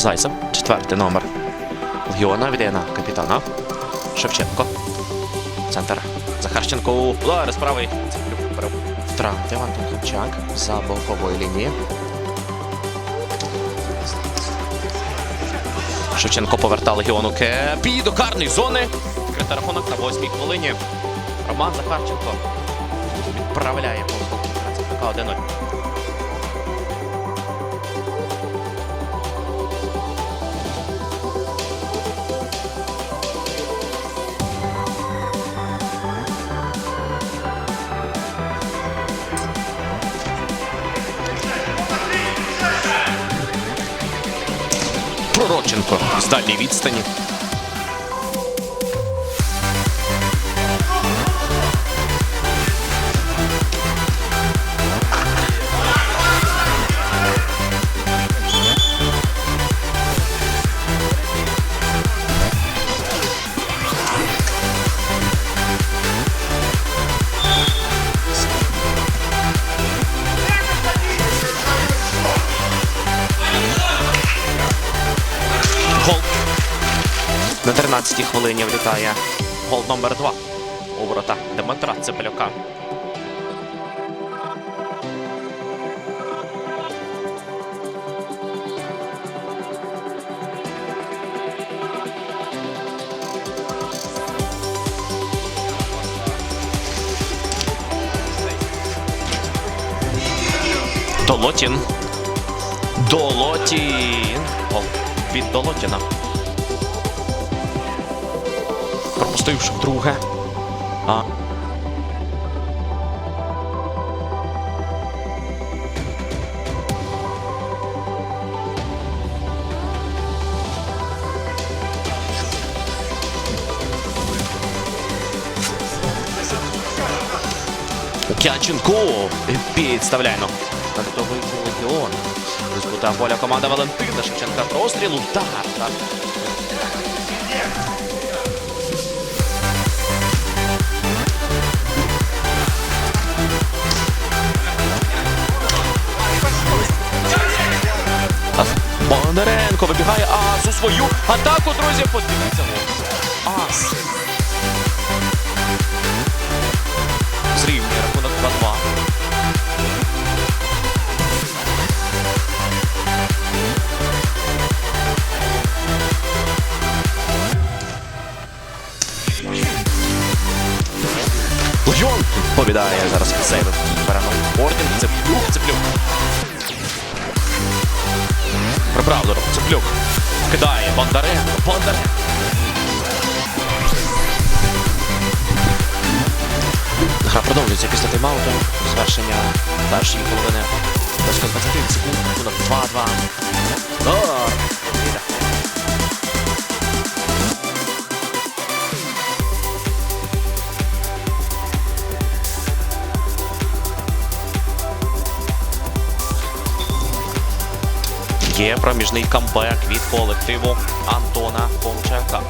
Зайцев, четвертий номер. Легіона віддає на капітана. Шевченко. Центр. Захарченко. Удар з правий. Цеплюк вперед. Втрати Антон Хомчак за бокової лінії. Шевченко повертав легіону Кепі до карної зони. Відкритий рахунок на восьмій хвилині. Роман Захарченко відправляє Цеплюка 1-0. З відстані. На 13-й хвилині влітає гол номер 2 у ворота Дмитра Цепелюка. Долотін. Долотін. Гол від Долотіна. Пропустивши вдруге. А. Кяченко підставляє ногу. На готовий легіон. Дискута поля команда Валентина Шевченка. Простріл, удар. Бондаренко вибігає Ас у свою атаку, друзі. Подивіться. Ас. Зрівнює рахунок 2-2. Легіон повідає зараз сейвив Баранов Орден. Цеплюк, Цеплюк. Прибрав до Цеплюк. Кидає Бондаренко. Бондаренко. Гра продовжується після тайм-ауту. Завершення першої половини. Близько 20 секунд. Рахунок 2-2. Є проміжний камбек від колективу Антона Хомчака.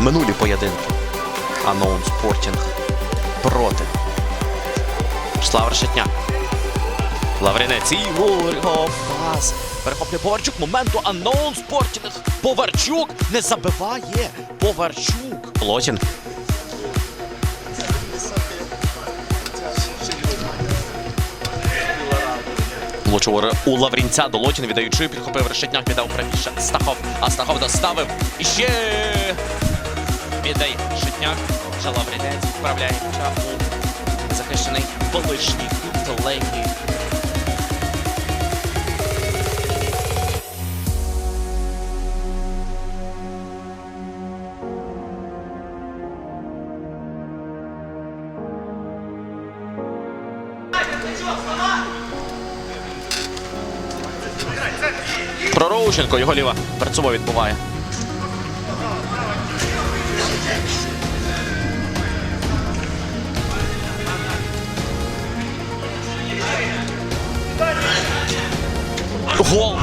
Минулі поєдинки. Аноун Спортінг проти. Слава Решетняк. Лавринець Ігор його пас. Перехоплює Поварчук. Моменту Аноун Спортінг. Поварчук не забиває. Поварчук. Лотін. Влучив у Лаврінця Долотін віддаючи, підхопив Решетняк, віддав правіше. Стахов. А Стахов доставив. І ще віддає Решетняк. Вже Лаврінець вправляє у захищений колишній кут Легії. Пророченко, його ліва перед відбуває. Гол!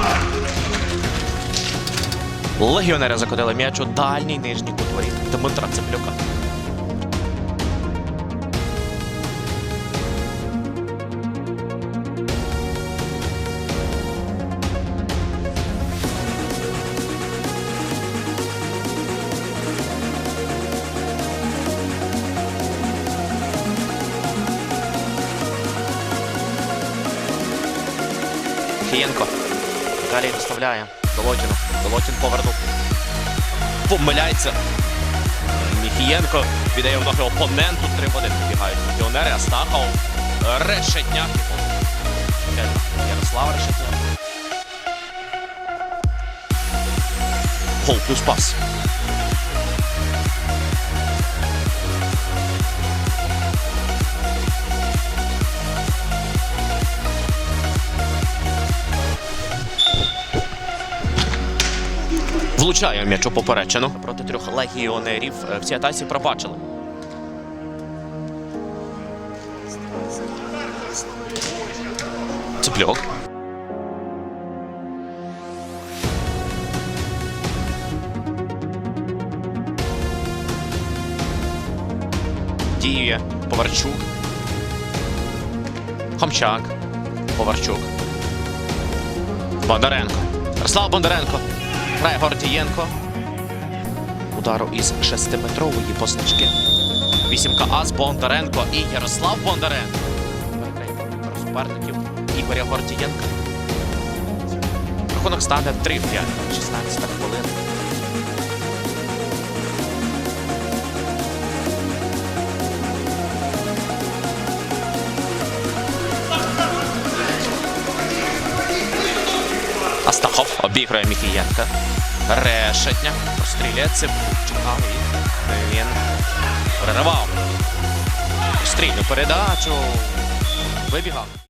Легіонери закотили м'яч у дальній нижній кут воріт Дмитра Цеплюка. Міхієнко. Далі доставляє. Долотіну. Долотін повернув. Помиляється. Міхієнко віддає в ноги опоненту. 3 в 1 вибігають легіонери. Астахов. Решетняк. Ярослав Решетняк. Гол плюс пас. Влучає м'яч у поперечину. Проти трьох легіонерів е, в цій атаці пробачили. Цепльок. Діє Поварчук. Хомчак. Поварчук. Бондаренко. Ярослав Бондаренко. Грає Гордієнко. Удару із шестиметрової позначки. Вісімка Ас Бондаренко і Ярослав Бондаренко. Суперників Ігоря Гордієнка. Рахунок стане 3-5. 16 хвилин. Астахов обіграє Міхієнка. Решетня. Прострілює Цибульчука. І він переривав. Стрільну передачу. Вибігав.